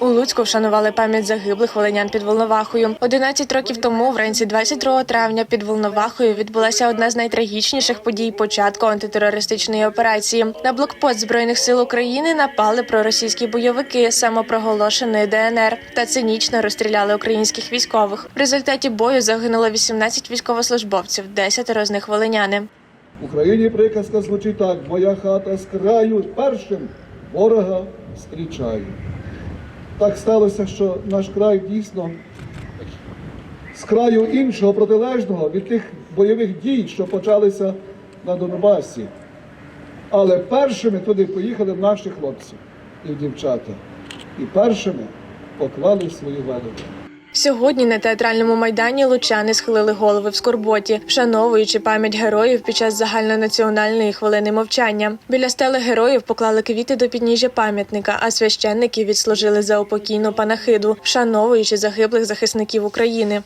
У Луцьку вшанували пам'ять загиблих волинян під Волновахою. 11 років тому, вранці 22 травня, під Волновахою відбулася одна з найтрагічніших подій початку антитерористичної операції. На блокпост збройних сил України напали проросійські бойовики самопроголошеної ДНР та цинічно розстріляли українських військових. В результаті бою загинуло 18 військовослужбовців, 10 з них волиняни. В Україні приказка звучить так: моя хата з краю першим ворога зустрічаю. Так сталося, що наш край дійсно з краю іншого протилежного від тих бойових дій, що почалися на Донбасі. Але першими туди поїхали наші хлопці і дівчата. І першими поклали свою велич. Сьогодні на театральному майдані лучани схилили голови в скорботі, вшановуючи пам'ять героїв під час загальнонаціональної хвилини мовчання. Біля стели героїв поклали квіти до підніжжя пам'ятника, а священники відслужили за упокійну панахиду, вшановуючи загиблих захисників України.